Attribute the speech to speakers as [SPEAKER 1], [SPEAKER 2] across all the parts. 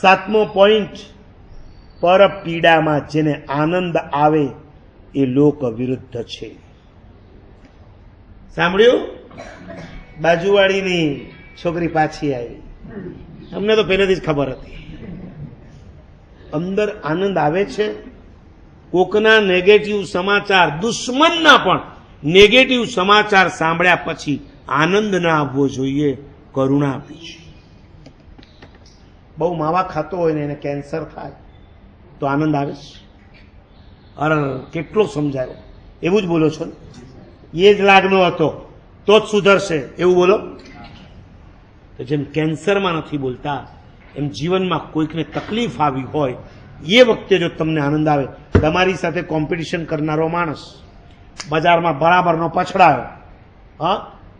[SPEAKER 1] સાતમો પોઈન્ટ પર પીડામાં જેને આનંદ આવે એ લોક વિરુદ્ધ છે. સાંભળ્યું? બાજુવાળીની છોકરી પાછી આવી. અમને તો પહેલેથી જ ખબર હતી. અંદર આનંદ આવે છે. કોકના નેગેટિવ સમાચાર, દુશ્મનના પણ નેગેટિવ સમાચાર સાંભળ્યા પછી આનંદ ના આવવો જોઈએ, કરુણા આપી છે બહુ માવા ખાતો હોય ને એને કેન્સર થાય, તો આનંદ આવે છે. અરે, કેટલો સમજાયો. એવું જ બોલો છો ને? એ જ લાગનો હતો, તો જ સુધરશે. એવું બોલો? તો જેમ કેન્સરમાં નથી બોલતા, એમ જીવનમાં કોઈકને તકલીફ આવી હોય, એ વખતે જો તમને આનંદ આવે, તમારી સાથે કોમ્પિટિશન કરનારો માણસ બજારમાં બરાબરનો પછડાયો, હા,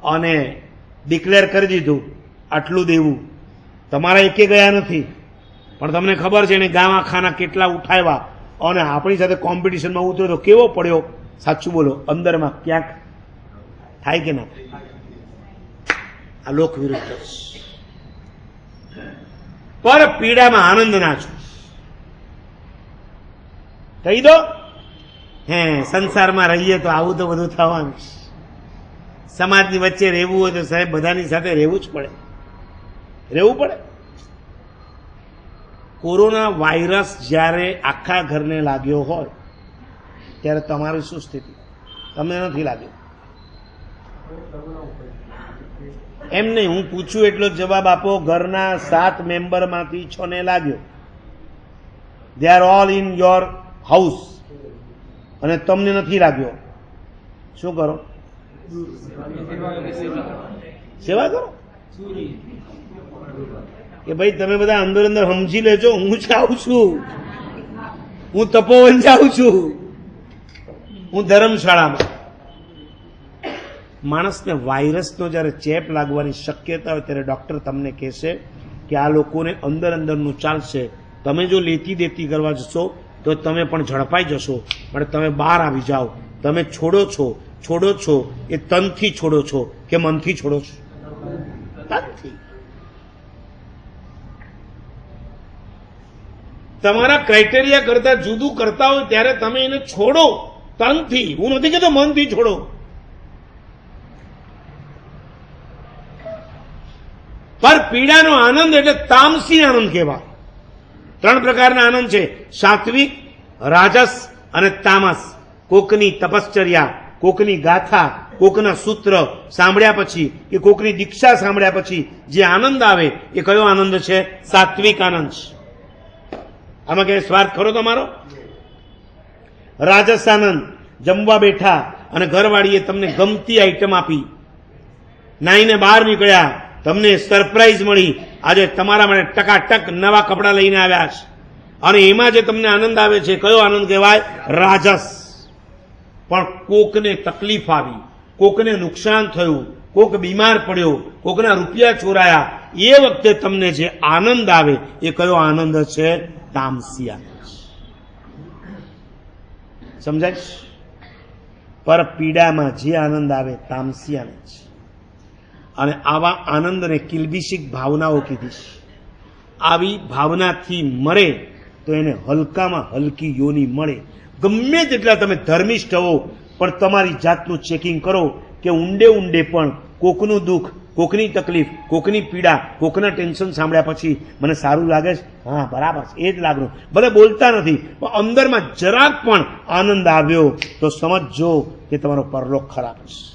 [SPEAKER 1] અને ડિક્લેર કરી દીધું, આટલું દેવું તમારા એકે ગયા નથી. પણ તમને ખબર છે એને ગાવા ખાના કેટલા ઉઠાવ્યા. અને આપણી સાથે કોમ્પિટિશનમાં ઉતર્યો તો કેવો પડ્યો? સાચું બોલો, અંદરમાં ક્યાંક થાય કે ના આ લોક વિરુદ્ધ. પર પીડામાં આનંદ ના છો. કહી દો. હે, સંસારમાં રહીએ તો આવું તો બધું થવાનું સમાજની વચ્ચે રહેવું હોય તો સાહેબ, બધાની સાથે રહેવું જ પડે. રહેવું પડે? કોરોના વાયરસ જ્યારે આખા ઘરને લાગ્યો હોય, ત્યારે તમારી શું સ્થિતિ? તમને નથી લાગ્યો? એમ નહીં, હું પૂછું એટલો જવાબ આપો, ઘરના સાત મેમ્બરમાંથી છ ને લાગ્યો. They are all in your house અને તમને નથી લાગ્યો. શું કરો? સેવા કરો? કે ભાઈ, તમે બધા અંદર અંદર સમજી લેજો, હું જાઉં છું. હું તપોવન જાઉં છું. હું ધર્મશાળામાં. માણસને વાયરસનો જ્યારે ચેપ લાગવાની શક્યતા હોય ત્યારે ડૉક્ટર તમને કહેશે કે આ લોકોને અંદર અંદરનું ચાલશે. તમે જો લેતી દેતી કરવા જશો, તો તમે પણ ઝડપાઈ જશો, પણ તમે બહાર આવી જાઓ. તમે છોડો છો છોડો છો, એ તનથી છોડો છો, કે મનથી છોડો છો? તનથી. તમારા ક્રાઇટેરિયા કરતા જુદું કરતા હોય ત્યારે તમે એને છોડો. તનથી. હું નથી કહેતો મનથી છોડો. પર પીડાનો આનંદ એટલે તામસી આનંદ કહેવાય. ત્રણ પ્રકારના આનંદ છે. સાત્વિક, રાજસ અને તામસ. કોકની તપશ્ચર્યા, કોકની ગાથા, કોકના સૂત્ર સાંભળ્યા પછી કે કોકની દીક્ષા સાંભળ્યા પછી જે આનંદ આવે, એ કયો આનંદ છે? સાત્વિક આનંદ છે. આમાં કઈ સ્વાર્થ ખરો તમારો? રાજસ આનંદ જમવા બેઠા અને ઘરવાળીએ તમને ગમતી આઈટમ આપી. નાઈને બહાર નીકળ્યા, તમને સરપ્રાઈઝ મળી. આજે તમારા માટે ટકાટક નવા કપડાં લઈને આવ્યા છે. અને એમાં જે તમને આનંદ આવે છે, કયો આનંદ કહેવાય? રાજસ. પણ કોકને તકલીફ આવી, કોકને નુકસાન થયું, કોક બીમાર પડ્યો, કોકના રૂપિયા ચોરાયા એ વખતે તમને જે આનંદ આવે, એ કયો આનંદ છે? તામસી આનંદ સમજાય? પર પીડામાં જે આનંદ આવે તામસી આનંદ છે. અને આવા આનંદને કિલબિશિક ભાવનાઓ કીધી છે. આવી ભાવનાથી મરે, તો એને હલકામાં હલકી યોની મળે. ગમે તેટલા તમે ધર્મિષ્ઠ હો, પણ તમારી જાતનું ચેકિંગ કરો કે ઊંડે ઊંડે પણ કોકનું દુઃખ કોકની તકલીફ, કોકની પીડા, કોકના ટેન્શન સાંભળ્યા પછી મને સારું લાગે છે. હા, બરાબર એ જ લાગણું. ભલે બોલતા નથી, પણ અંદરમાં જરાક પણ આનંદ આવ્યો તો સમજજો કે તમારો પરલોક ખરાબ છે.